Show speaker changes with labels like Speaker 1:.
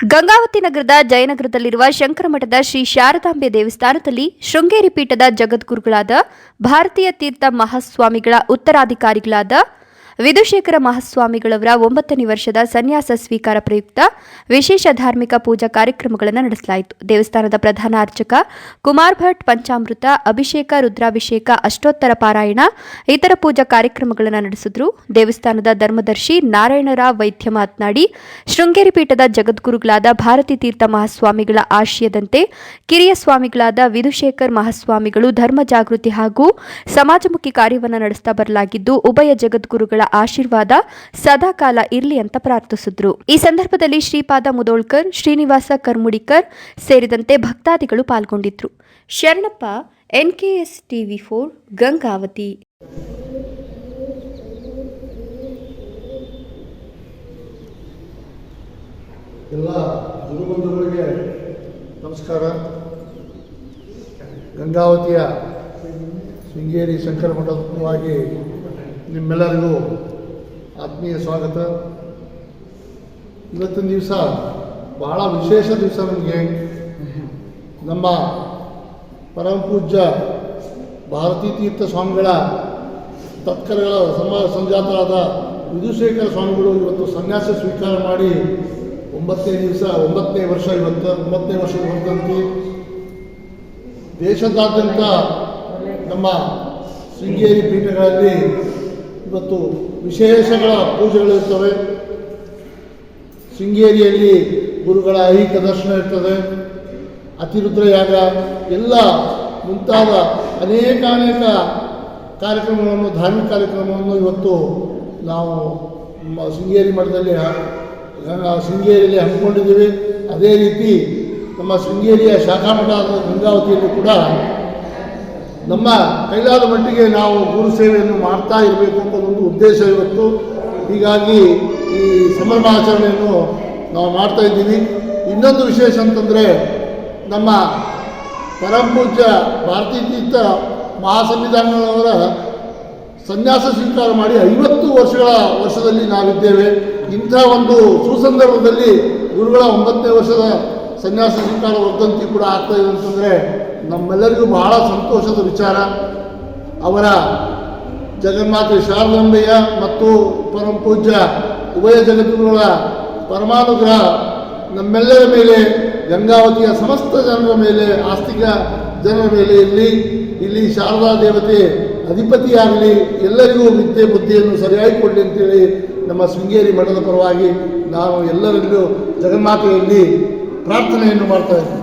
Speaker 1: ಗಂಗಾವತಿ ನಗರದ ಜಯನಗರದಲ್ಲಿರುವ ಶಂಕರಮಠದ ಶ್ರೀ ಶಾರದಾಂಬೆ ದೇವಸ್ಥಾನದಲ್ಲಿ ಶೃಂಗೇರಿ ಪೀಠದ ಜಗದ್ಗುರುಗಳಾದ ಭಾರತೀಯ ತೀರ್ಥ ಮಹಾಸ್ವಾಮಿಗಳ ಉತ್ತರಾಧಿಕಾರಿಗಳಾದ ವಿಧುಶೇಖರ ಮಹಾಸ್ವಾಮಿಗಳವರ ಒಂಬತ್ತನೇ ವರ್ಷದ ಸನ್ಯಾಸ ಸ್ವೀಕಾರ ಪ್ರಯುಕ್ತ ವಿಶೇಷ ಧಾರ್ಮಿಕ ಪೂಜಾ ಕಾರ್ಯಕ್ರಮಗಳನ್ನು ನಡೆಸಲಾಯಿತು. ದೇವಸ್ಥಾನದ ಪ್ರಧಾನ ಅರ್ಚಕ ಕುಮಾರ್ ಭಟ್, ಪಂಚಾಮೃತ, ಅಭಿಷೇಕ, ರುದ್ರಾಭಿಷೇಕ, ಅಷ್ಟೋತ್ತರ ಪಾರಾಯಣ, ಇತರ ಪೂಜಾ ಕಾರ್ಯಕ್ರಮಗಳನ್ನು ನಡೆಸಿದ್ರು. ದೇವಸ್ಥಾನದ ಧರ್ಮದರ್ಶಿ ನಾರಾಯಣರಾವ್ ವೈದ್ಯ ಮಾತನಾಡಿ, ಶೃಂಗೇರಿ ಪೀಠದ ಜಗದ್ಗುರುಗಳಾದ ಭಾರತಿ ತೀರ್ಥ ಮಹಾಸ್ವಾಮಿಗಳ ಆಶಯದಂತೆ ಕಿರಿಯ ಸ್ವಾಮಿಗಳಾದ ವಿಧುಶೇಖರ್ ಮಹಾಸ್ವಾಮಿಗಳು ಧರ್ಮ ಜಾಗೃತಿ ಹಾಗೂ ಸಮಾಜಮುಖಿ ಕಾರ್ಯವನ್ನು ನಡೆಸ್ತಾ ಬರಲಾಗಿದ್ದು, ಉಭಯ ಜಗದ್ಗುರುಗಳ ಆಶೀರ್ವಾದ ಸದಾಕಾಲ ಇರಲಿ ಅಂತ ಪ್ರಾರ್ಥಿಸಿದ್ರು. ಈ ಸಂದರ್ಭದಲ್ಲಿ ಶ್ರೀಪಾದ ಮುದೋಳ್ಕರ್, ಶ್ರೀನಿವಾಸ ಕರ್ಮುಡಿಕರ್ ಸೇರಿದಂತೆ ಭಕ್ತಾದಿಗಳು ಪಾಲ್ಗೊಂಡಿದ್ರು. Sharanappa, NKS TV four, Gangavati.
Speaker 2: ಎಲ್ಲ ಗುರುಬಂಧುಗಳಿಗೆ ನಮಸ್ಕಾರ. ಗಂಗಾವತಿಯ ಶೃಂಗೇರಿ ಶಂಕರ ಮಠವಾಗಿ ನಿಮ್ಮೆಲ್ಲರಿಗೂ ಆತ್ಮೀಯ ಸ್ವಾಗತ. ಇವತ್ತಿನ ದಿವಸ ಬಹಳ ವಿಶೇಷ ದಿವಸ ನಮಗೆ. ನಮ್ಮ ಪರಮ ಪೂಜ್ಯ ಭಾರತೀ ತೀರ್ಥ ಸ್ವಾಮಿಗಳ ತತ್ಕರಗಳ ಸಮಾಜ ಸಂಜಾತರಾದ ವಿಧುಶೇಖರ ಸ್ವಾಮಿಗಳು ಇವತ್ತು ಸನ್ಯಾಸ ಸ್ವೀಕಾರ ಮಾಡಿ ಒಂಬತ್ತನೇ ದಿವಸ, ಒಂಬತ್ತನೇ ವರ್ಷ ಇವತ್ತು, ಒಂಬತ್ತನೇ ವರ್ಷ ಹೊರತಂತಿ ದೇಶದಾದ್ಯಂತ ನಮ್ಮ ಶೃಂಗೇರಿ ಪೀಠಗಳಲ್ಲಿ ಇವತ್ತು ವಿಶೇಷಗಳ ಪೂಜೆಗಳಿರ್ತವೆ ಶೃಂಗೇರಿಯಲ್ಲಿ ಗುರುಗಳ ಐಹಿಕ ದರ್ಶನ ಇರ್ತದೆ. ಅತಿರುದ್ರ ಯಾಗ ಎಲ್ಲ ಮುಂತಾದ ಅನೇಕ ಅನೇಕ ಕಾರ್ಯಕ್ರಮಗಳನ್ನು, ಧಾರ್ಮಿಕ ಕಾರ್ಯಕ್ರಮವನ್ನು ಇವತ್ತು ನಾವು ಶೃಂಗೇರಿ ಮಠದಲ್ಲಿ ಶೃಂಗೇರಿಯಲ್ಲಿ ಹಮ್ಮಿಕೊಂಡಿದ್ದೀವಿ. ಅದೇ ರೀತಿ ನಮ್ಮ ಶೃಂಗೇರಿಯ ಶಾಖಾ ಮಠ ಗಂಗಾವತಿಯಲ್ಲಿ ಕೂಡ ನಮ್ಮ ಕೈಲಾದ ಮಟ್ಟಿಗೆ ನಾವು ಗುರು ಸೇವೆಯನ್ನು ಮಾಡ್ತಾ ಇರಬೇಕು ಅಂತ ಒಂದು ಉದ್ದೇಶ ಇವತ್ತು. ಹೀಗಾಗಿ ಈ ಸಂಭ್ರಮಾಚರಣೆಯನ್ನು ನಾವು ಮಾಡ್ತಾ ಇದ್ದೀವಿ. ಇನ್ನೊಂದು ವಿಶೇಷ ಅಂತಂದರೆ ನಮ್ಮ ಪರಮ ಪೂಜ್ಯ ಭಾರತೀಯ ತೀರ್ಥ ಮಹಾಸನ್ನಿಧಾನಗಳವರ ಸನ್ಯಾಸ ಸ್ವೀಕಾರ ಮಾಡಿ ಐವತ್ತು ವರ್ಷಗಳ ವರ್ಷದಲ್ಲಿ ನಾವಿದ್ದೇವೆ. ಇಂಥ ಒಂದು ಸುಸಂದರ್ಭದಲ್ಲಿ ಗುರುಗಳ ಒಂಬತ್ತನೇ ವರ್ಷದ ಸನ್ಯಾಸ ಸ್ವೀಕಾರ ವರ್ಧಂತಿ ಕೂಡ ಆಗ್ತಾ ಇದೆ ಅಂತಂದರೆ ನಮ್ಮೆಲ್ಲರಿಗೂ ಬಹಳ ಸಂತೋಷದ ವಿಚಾರ. ಅವರ ಜಗನ್ಮಾತೆ ಶಾರದಾಂಬೆಯ ಮತ್ತು ಪರಮ ಪೂಜ್ಯ ಉಭಯ ಜಗದ್ಗುರುಗಳ ಪರಮಾನುಗ್ರಹ ನಮ್ಮೆಲ್ಲರ ಮೇಲೆ, ಗಂಗಾವತಿಯ ಸಮಸ್ತ ಜನರ ಮೇಲೆ, ಆಸ್ತಿಕ ಜನರ ಮೇಲೆ ಇಲ್ಲಿ ಇಲ್ಲಿ ಶಾರದಾ ದೇವತೆ ಅಧಿಪತಿಯಾಗಲಿ, ಎಲ್ಲರಿಗೂ ವಿದ್ಯೆ ಬುದ್ಧಿಯನ್ನು ಸರಿಯಾಗಿ ಕೊಡಲಿ ಅಂತೇಳಿ ನಮ್ಮ ಶೃಂಗೇರಿ ಮಠದ ಪರವಾಗಿ ನಾವು ಎಲ್ಲರಲ್ಲೂ ಜಗನ್ಮಾತೆಯಲ್ಲಿ ಪ್ರಾರ್ಥನೆಯನ್ನು ಮಾಡ್ತಾ ಇದ್ದೀವಿ